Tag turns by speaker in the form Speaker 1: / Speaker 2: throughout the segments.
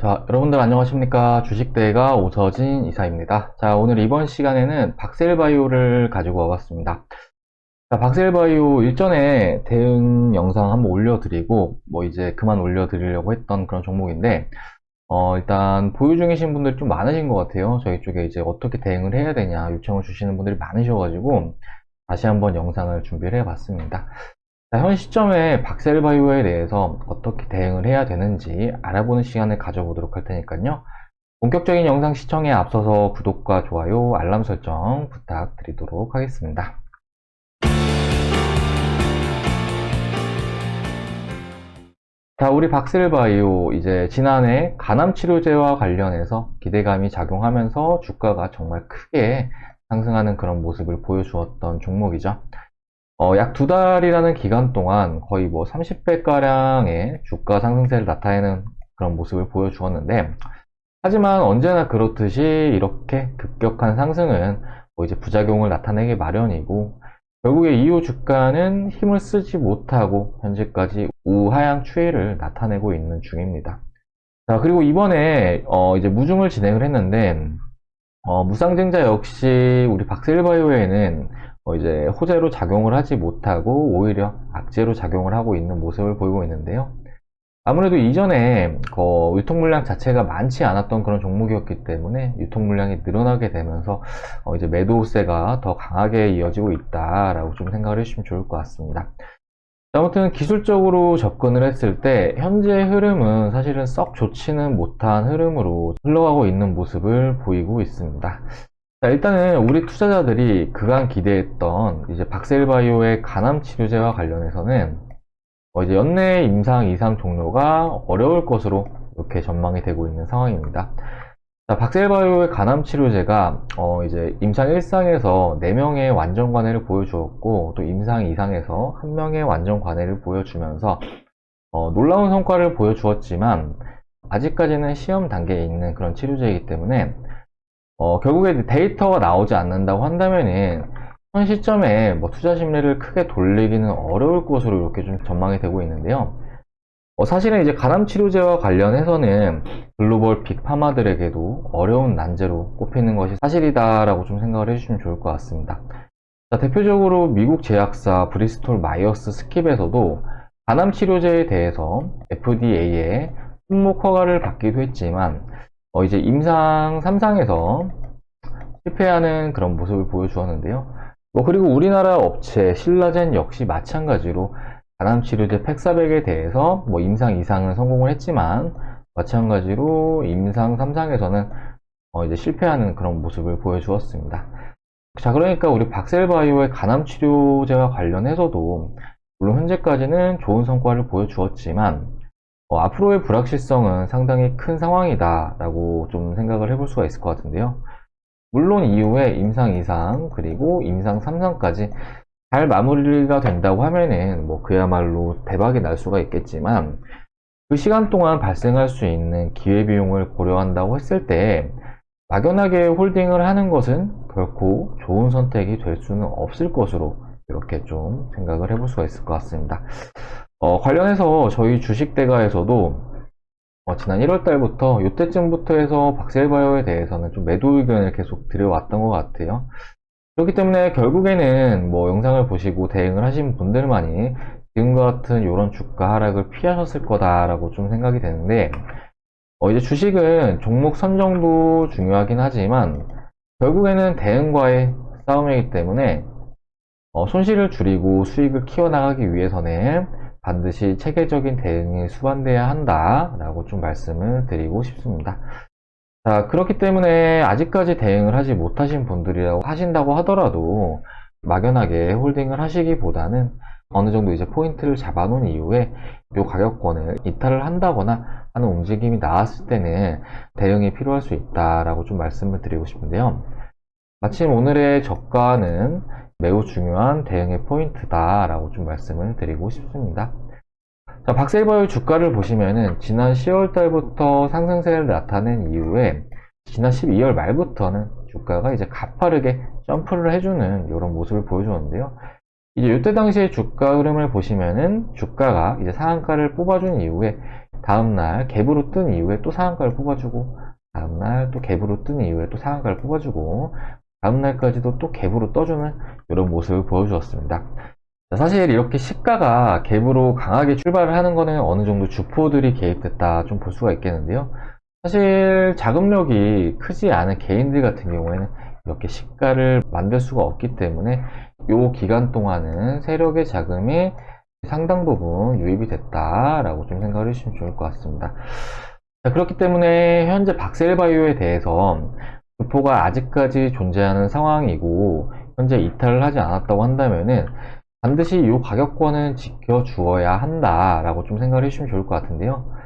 Speaker 1: 자, 여러분들 안녕하십니까. 주식대가 오서진 이사입니다. 자, 오늘 이번 시간에는 박셀바이오를 가지고 와봤습니다. 자, 박셀바이오 일전에 대응 영상 한번 올려드리고, 뭐 이제 그만 올려드리려고 했던 그런 종목인데, 어, 일단 보유 중이신 분들이 좀 많으신 것 같아요. 저희 쪽에 이제 어떻게 대응을 해야 되냐 요청을 주시는 분들이 많으셔가지고, 다시 한번 영상을 준비를 해봤습니다. 자, 현 시점에 박셀바이오에 대해서 어떻게 대응을 해야 되는지 알아보는 시간을 가져보도록 할 테니까요. 본격적인 영상 시청에 앞서서 구독과 좋아요, 알람 설정 부탁드리도록 하겠습니다. 자, 우리 박셀바이오 이제 지난해 간암 치료제와 관련해서 기대감이 작용하면서 주가가 정말 크게 상승하는 그런 모습을 보여주었던 종목이죠. 어, 약 두 달이라는 기간 동안 거의 뭐 30배가량의 주가 상승세를 나타내는 그런 모습을 보여주었는데, 하지만 언제나 그렇듯이 이렇게 급격한 상승은 뭐 이제 부작용을 나타내기 마련이고, 결국에 이후 주가는 힘을 쓰지 못하고 현재까지 우하향 추이를 나타내고 있는 중입니다. 자, 그리고 이번에 어, 이제 무중을 진행을 했는데, 어, 무상증자 역시 우리 박셀바이오에는 어, 이제 호재로 작용을 하지 못하고 오히려 악재로 작용을 하고 있는 모습을 보이고 있는데요. 아무래도 이전에 어, 유통 물량 자체가 많지 않았던 그런 종목이었기 때문에 유통 물량이 늘어나게 되면서 어, 이제 매도세가 더 강하게 이어지고 있다라고 좀 생각을 해주시면 좋을 것 같습니다. 아무튼 기술적으로 접근을 했을 때 현재 흐름은 사실은 썩 좋지는 못한 흐름으로 흘러가고 있는 모습을 보이고 있습니다. 자, 일단은 우리 투자자들이 그간 기대했던 이제 박셀바이오의 간암 치료제와 관련해서는 어, 이제 연내 임상 이상 종료가 어려울 것으로 이렇게 전망이 되고 있는 상황입니다. 자, 박셀바이오의 간암 치료제가 어, 이제 임상 1상에서 4명의 완전 관해를 보여주었고 또 임상 2상에서 1명의 완전 관해를 보여주면서 어, 놀라운 성과를 보여주었지만 아직까지는 시험 단계에 있는 그런 치료제이기 때문에 어, 결국에 데이터가 나오지 않는다고 한다면은 현 시점에 뭐 투자 심리를 크게 돌리기는 어려울 것으로 이렇게 좀 전망이 되고 있는데요. 어, 사실은 이제 간암 치료제와 관련해서는 글로벌 빅파마들에게도 어려운 난제로 꼽히는 것이 사실이다라고 좀 생각을 해주시면 좋을 것 같습니다. 자, 대표적으로 미국 제약사 브리스톨 마이어스 스킵에서도 간암 치료제에 대해서 FDA의 품목 허가를 받기도 했지만 어, 이제 임상 3상에서 실패하는 그런 모습을 보여주었는데요. 뭐 그리고 우리나라 업체 신라젠 역시 마찬가지로 간암 치료제 팩사백에 대해서 뭐 임상 2상은 성공을 했지만 마찬가지로 임상 3상에서는 어, 이제 실패하는 그런 모습을 보여주었습니다. 자, 그러니까 우리 박셀바이오의 간암 치료제와 관련해서도 물론 현재까지는 좋은 성과를 보여주었지만 어, 앞으로의 불확실성은 상당히 큰 상황이다 라고 좀 생각을 해볼 수가 있을 것 같은데요. 물론 이후에 임상 2상 그리고 임상 3상까지 잘 마무리가 된다고 하면은 뭐 그야말로 대박이 날 수가 있겠지만 그 시간 동안 발생할 수 있는 기회비용을 고려한다고 했을 때 막연하게 홀딩을 하는 것은 결코 좋은 선택이 될 수는 없을 것으로 이렇게 좀 생각을 해볼 수가 있을 것 같습니다. 어, 관련해서 저희 주식대가에서도 어, 지난 1월 달부터 이때쯤부터 해서 박셀바이오에 대해서는 좀 매도 의견을 계속 드려왔던 것 같아요. 그렇기 때문에 결국에는 뭐 영상을 보시고 대응을 하신 분들만이 지금과 같은 이런 주가 하락을 피하셨을 거다라고 좀 생각이 되는데 어, 이제 주식은 종목 선정도 중요하긴 하지만 결국에는 대응과의 싸움이기 때문에 어, 손실을 줄이고 수익을 키워나가기 위해서는 반드시 체계적인 대응이 수반돼야 한다라고 좀 말씀을 드리고 싶습니다. 자, 그렇기 때문에 아직까지 대응을 하지 못하신 분들이라고 하신다고 하더라도 막연하게 홀딩을 하시기보다는 어느 정도 이제 포인트를 잡아놓은 이후에 이 가격권을 이탈을 한다거나 하는 움직임이 나왔을 때는 대응이 필요할 수 있다라고 좀 말씀을 드리고 싶은데요. 마침 오늘의 저가는 매우 중요한 대응의 포인트다라고 좀 말씀을 드리고 싶습니다. 자, 박셀바이오 주가를 보시면은 지난 10월 달부터 상승세를 나타낸 이후에 지난 12월 말부터는 주가가 이제 가파르게 점프를 해주는 이런 모습을 보여주는데요. 이제 이때 당시의 주가 흐름을 보시면은 주가가 이제 상한가를 뽑아준 이후에 다음날 갭으로 뜬 이후에 또 상한가를 뽑아주고 다음날 또 갭으로 뜬 이후에 또 상한가를 뽑아주고 다음날까지도 또 갭으로 떠주는 이런 모습을 보여주었습니다. 자, 사실 이렇게 시가가 갭으로 강하게 출발을 하는 거는 어느 정도 주포들이 개입됐다 좀 볼 수가 있겠는데요. 사실 자금력이 크지 않은 개인들 같은 경우에는 이렇게 시가를 만들 수가 없기 때문에 이 기간 동안은 세력의 자금이 상당 부분 유입이 됐다라고 좀 생각을 해주시면 좋을 것 같습니다. 자, 그렇기 때문에 현재 박셀바이오에 대해서 주포가 아직까지 존재하는 상황이고 현재 이탈을 하지 않았다고 한다면은 반드시 이 가격권은 지켜주어야 한다라고 좀 생각을 해주시면 좋을 것 같은데요.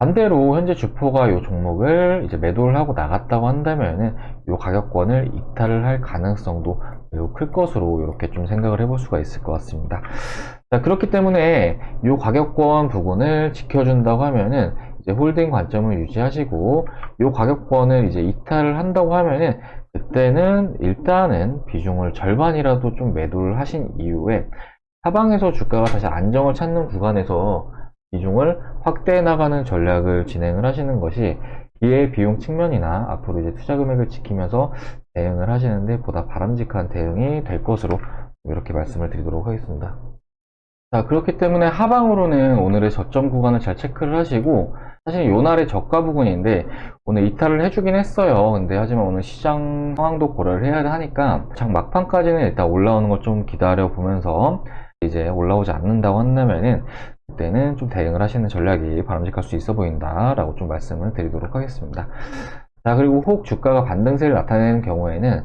Speaker 1: 반대로 현재 주포가 이 종목을 이제 매도를 하고 나갔다고 한다면은 이 가격권을 이탈을 할 가능성도 매우 클 것으로 이렇게 좀 생각을 해볼 수가 있을 것 같습니다. 자, 그렇기 때문에 이 가격권 부분을 지켜준다고 하면은 이제 홀딩 관점을 유지하시고 이 가격권을 이제 이탈을 한다고 하면은 그때는 일단은 비중을 절반이라도 좀 매도를 하신 이후에 하방에서 주가가 다시 안정을 찾는 구간에서 비중을 확대해 나가는 전략을 진행을 하시는 것이 기회 비용 측면이나 앞으로 이제 투자 금액을 지키면서 대응을 하시는데 보다 바람직한 대응이 될 것으로 이렇게 말씀을 드리도록 하겠습니다. 자, 그렇기 때문에 하방으로는 오늘의 저점 구간을 잘 체크를 하시고 사실 요날의 저가 부분인데 오늘 이탈을 해주긴 했어요. 근데 하지만 오늘 시장 상황도 고려를 해야 하니까 장 막판까지는 일단 올라오는 걸 좀 기다려 보면서 이제 올라오지 않는다고 한다면은 그 때는 좀 대응을 하시는 전략이 바람직할 수 있어 보인다라고 좀 말씀을 드리도록 하겠습니다. 자, 그리고 혹 주가가 반등세를 나타내는 경우에는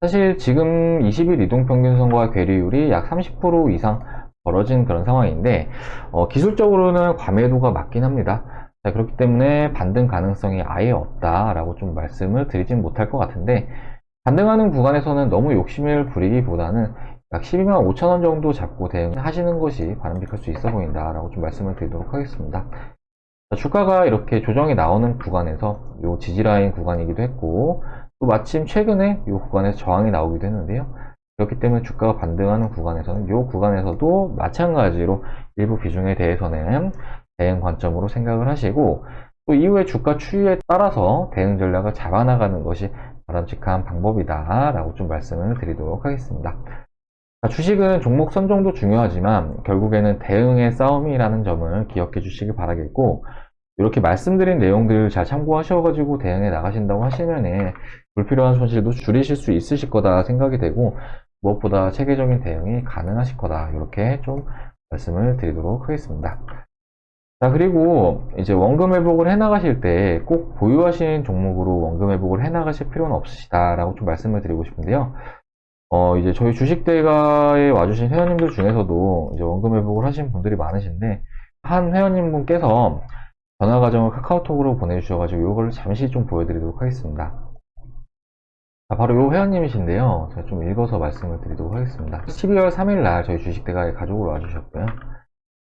Speaker 1: 사실 지금 20일 이동평균선과 괴리율이 약 30% 이상 벌어진 그런 상황인데 어, 기술적으로는 과매도가 맞긴 합니다. 자, 그렇기 때문에 반등 가능성이 아예 없다라고 좀 말씀을 드리진 못할 것 같은데 반등하는 구간에서는 너무 욕심을 부리기보다는 약 12만 5천 원 정도 잡고 대응하시는 것이 바람직할 수 있어 보인다라고 좀 말씀을 드리도록 하겠습니다. 자, 주가가 이렇게 조정이 나오는 구간에서 요 지지라인 구간이기도 했고 또 마침 최근에 이 구간에서 저항이 나오기도 했는데요. 그렇기 때문에 주가가 반등하는 구간에서는 이 구간에서도 마찬가지로 일부 비중에 대해서는 대응 관점으로 생각을 하시고 또 이후에 주가 추이에 따라서 대응 전략을 잡아나가는 것이 바람직한 방법이다 라고 좀 말씀을 드리도록 하겠습니다. 자, 주식은 종목 선정도 중요하지만 결국에는 대응의 싸움이라는 점을 기억해 주시기 바라겠고 이렇게 말씀드린 내용들을 잘 참고하셔가지고 대응해 나가신다고 하시면은 불필요한 손실도 줄이실 수 있으실 거다 생각이 되고 무엇보다 체계적인 대응이 가능하실 거다 이렇게 좀 말씀을 드리도록 하겠습니다. 자 그리고 이제 원금 회복을 해 나가실 때 꼭 보유하신 종목으로 원금 회복을 해 나가실 필요는 없으시다 라고 좀 말씀을 드리고 싶은데요 어 이제 저희 주식대가에 와주신 회원님들 중에서도 이제 원금 회복을 하신 분들이 많으신데 한 회원님 분께서 전화 과정을 카카오톡으로 보내주셔가지고 이걸 잠시 좀 보여드리도록 하겠습니다. 자, 바로 이 회원님이신데요. 제가 좀 읽어서 말씀을 드리도록 하겠습니다. 12월 3일날 저희 주식대가에 가족으로 와주셨고요.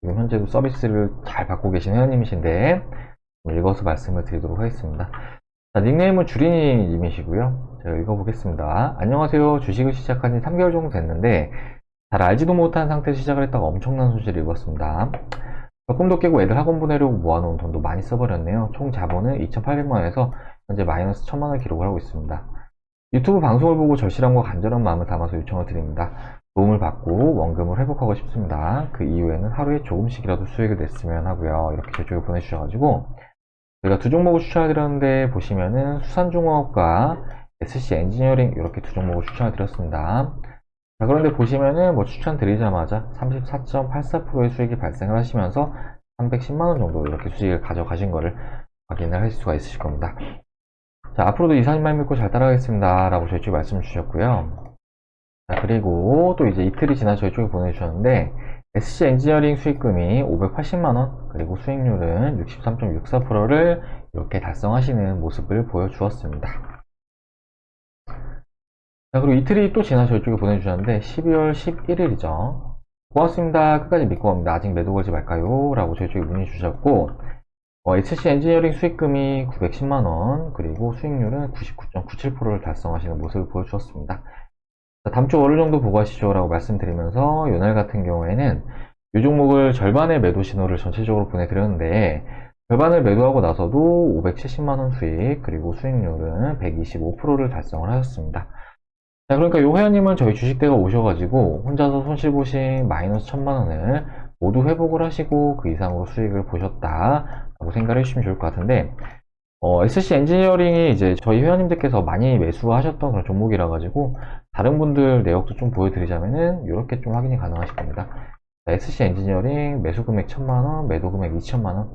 Speaker 1: 지금 현재도 서비스를 잘 받고 계신 회원님이신데 읽어서 말씀을 드리도록 하겠습니다. 자, 닉네임은 주린이님이시고요. 제가 읽어보겠습니다. 안녕하세요. 주식을 시작한 지 3개월 정도 됐는데 잘 알지도 못한 상태에서 시작을 했다가 엄청난 손실을 입었습니다. 꿈도 깨고 애들 학원 보내려고 모아놓은 돈도 많이 써버렸네요. 총 자본은 2,800만원에서 현재 마이너스 1,000만원 기록을 하고 있습니다. 유튜브 방송을 보고 절실함과 간절한 마음을 담아서 요청을 드립니다. 도움을 받고 원금을 회복하고 싶습니다. 그 이후에는 하루에 조금씩이라도 수익을 냈으면 하고요. 이렇게 저쪽에 보내주셔가지고 저희가 두 종목을 추천해드렸는데 보시면은 수산중공업과 SC 엔지니어링 이렇게 두 종목을 추천해드렸습니다. 자, 그런데 보시면은 뭐 추천드리자마자 34.84%의 수익이 발생을 하시면서 310만원 정도 이렇게 수익을 가져가신 거를 확인을 하실 수가 있으실 겁니다. 자, 앞으로도 이사님만 믿고 잘 따라가겠습니다. 라고 저희 쪽에 말씀 주셨고요. 자, 그리고 또 이제 이틀이 지나 저희 쪽에 보내주셨는데, SC 엔지니어링 수익금이 580만원, 그리고 수익률은 63.64%를 이렇게 달성하시는 모습을 보여주었습니다. 자, 그리고 이틀이 또 지나 저희 쪽에 보내주셨는데, 12월 11일이죠. 고맙습니다. 끝까지 믿고 갑니다. 아직 매도 걸지 말까요? 라고 저희 쪽에 문의 주셨고, 어, HC 엔지니어링 수익금이 910만원, 그리고 수익률은 99.97%를 달성하시는 모습을 보여주었습니다. 다음 주 월요일 정도 보고 하시죠 라고 말씀드리면서 요날 같은 경우에는 이 종목을 절반의 매도 신호를 전체적으로 보내드렸는데 절반을 매도하고 나서도 570만원 수익, 그리고 수익률은 125%를 달성을 하셨습니다. 자, 그러니까 요 회원님은 저희 주식대가 오셔가지고 혼자서 손실 보신 마이너스 1000만원을 모두 회복을 하시고 그 이상으로 수익을 보셨다 라고 생각을 해주시면 좋을 것 같은데, 어, SC 엔지니어링이 이제 저희 회원님들께서 많이 매수하셨던 그런 종목이라 가지고 다른 분들 내역도 좀 보여드리자면은 이렇게 좀 확인이 가능하실 겁니다. 자, SC 엔지니어링 매수 금액 1000만원, 매도 금액 2천만 원,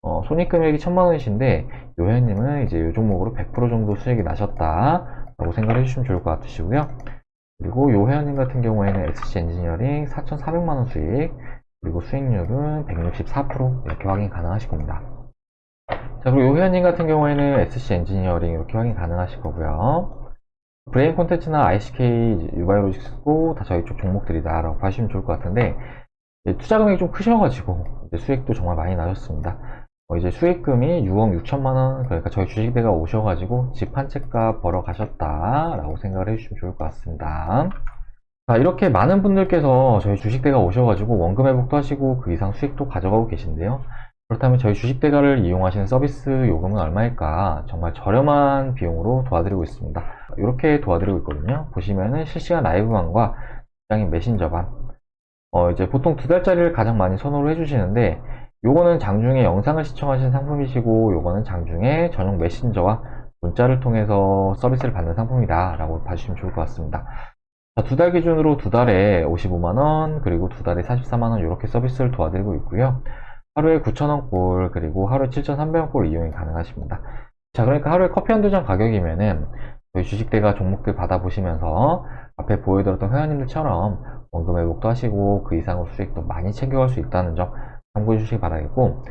Speaker 1: 어, 손익 금액이 1000만원이신데 요 회원님은 이제 요 종목으로 100% 정도 수익이 나셨다라고 생각을 해주시면 좋을 것 같으시고요. 그리고 요 회원님 같은 경우에는 SC 엔지니어링 4,400만 원 수익, 그리고 수익률은 164% 이렇게 확인 가능하실 겁니다. 자, 그리고 요 회원님 같은 경우에는 SC 엔지니어링 이렇게 확인 가능하실 거고요. 브레인 콘텐츠나 ICK, 유바이로직스도 다 저희 쪽 종목들이다 라고 봐주시면 좋을 것 같은데 투자 금액이 좀 크셔가지고 수익도 정말 많이 나셨습니다. 어, 이제 수익금이 6억 6천만 원 그러니까 저희 주식대가 오셔가지고 집 한 채값 벌어 가셨다 라고 생각을 해주시면 좋을 것 같습니다. 자, 이렇게 많은 분들께서 저희 주식대가 오셔가지고 원금 회복도 하시고 그 이상 수익도 가져가고 계신데요. 그렇다면 저희 주식대가를 이용하시는 서비스 요금은 얼마일까? 정말 저렴한 비용으로 도와드리고 있습니다. 이렇게 도와드리고 있거든요. 보시면은 실시간 라이브방과 직장인 메신저방. 어, 이제 보통 두 달짜리를 가장 많이 선호를 해주시는데, 요거는 장중에 영상을 시청하시는 상품이시고, 요거는 장중에 전용 메신저와 문자를 통해서 서비스를 받는 상품이다. 라고 봐주시면 좋을 것 같습니다. 두 달 기준으로 두 달에 55만원, 그리고 두 달에 44만원, 이렇게 서비스를 도와드리고 있고요. 하루에 9,000원 꼴, 그리고 하루에 7,300원 꼴 이용이 가능하십니다. 자, 그러니까 하루에 커피 한두 잔 가격이면은 저희 주식대가 종목들 받아보시면서 앞에 보여드렸던 회원님들처럼 원금 회복도 하시고 그 이상으로 수익도 많이 챙겨갈 수 있다는 점 참고해 주시기 바라겠고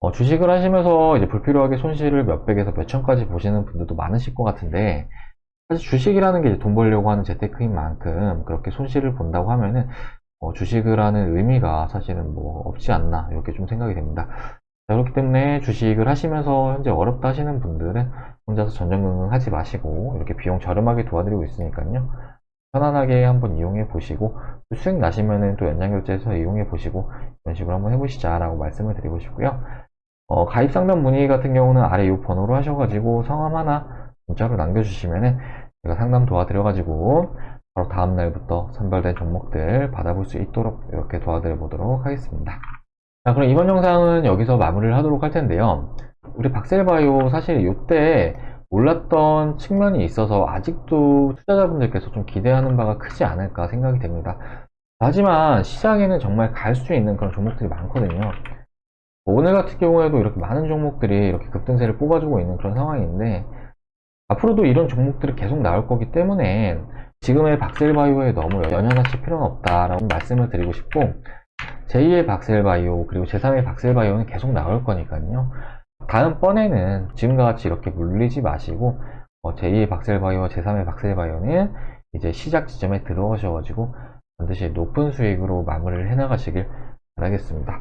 Speaker 1: 어, 주식을 하시면서 이제 불필요하게 손실을 몇백에서 몇천까지 보시는 분들도 많으실 것 같은데 사실 주식이라는 게 돈 벌려고 하는 재테크인 만큼 그렇게 손실을 본다고 하면은 어, 주식을 하는 의미가 사실은 뭐 없지 않나 이렇게 좀 생각이 됩니다. 자, 그렇기 때문에 주식을 하시면서 현재 어렵다 하시는 분들은 혼자서 전전긍긍 하지 마시고 이렇게 비용 저렴하게 도와드리고 있으니까요. 편안하게 한번 이용해 보시고 또 수익 나시면은 또 연장결제해서 이용해 보시고 이런 식으로 한번 해보시자라고 말씀을 드리고 싶고요. 어, 가입 상담 문의 같은 경우는 아래 이 번호로 하셔가지고 성함 하나 문자로 남겨주시면은 제가 상담 도와드려가지고 바로 다음 날부터 선별된 종목들 받아볼 수 있도록 이렇게 도와드려 보도록 하겠습니다. 자, 그럼 이번 영상은 여기서 마무리를 하도록 할 텐데요. 우리 박셀바이오 사실 이때 올랐던 측면이 있어서 아직도 투자자분들께서 좀 기대하는 바가 크지 않을까 생각이 됩니다. 하지만 시장에는 정말 갈 수 있는 그런 종목들이 많거든요. 뭐 오늘 같은 경우에도 이렇게 많은 종목들이 이렇게 급등세를 뽑아주고 있는 그런 상황인데 앞으로도 이런 종목들이 계속 나올 거기 때문에 지금의 박셀바이오에 너무 연연하실 필요는 없다라고 말씀을 드리고 싶고 제2의 박셀바이오 그리고 제3의 박셀바이오는 계속 나올 거니까요. 다음번에는 지금과 같이 이렇게 물리지 마시고 어, 제2의 박셀바이오, 제3의 박셀바이오는 이제 시작 지점에 들어오셔가지고 반드시 높은 수익으로 마무리를 해나가시길 바라겠습니다.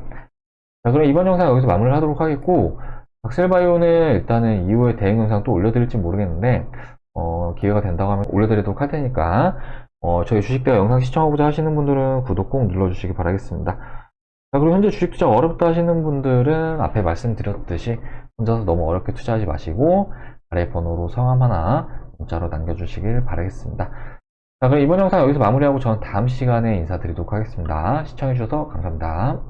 Speaker 1: 자, 그럼 이번 영상 여기서 마무리를 하도록 하겠고 박셀바이오는 일단은 이후에 대응 영상 또 올려드릴지 모르겠는데 어, 기회가 된다고 하면 올려드리도록 할 테니까 어, 저희 주식대가 영상 시청하고자 하시는 분들은 구독 꼭 눌러주시기 바라겠습니다. 자, 그리고 현재 주식 투자 어렵다 하시는 분들은 앞에 말씀드렸듯이 혼자서 너무 어렵게 투자하지 마시고 아래 번호로 성함 하나 문자로 남겨주시길 바라겠습니다. 자, 그럼 이번 영상 여기서 마무리하고 저는 다음 시간에 인사드리도록 하겠습니다. 시청해주셔서 감사합니다.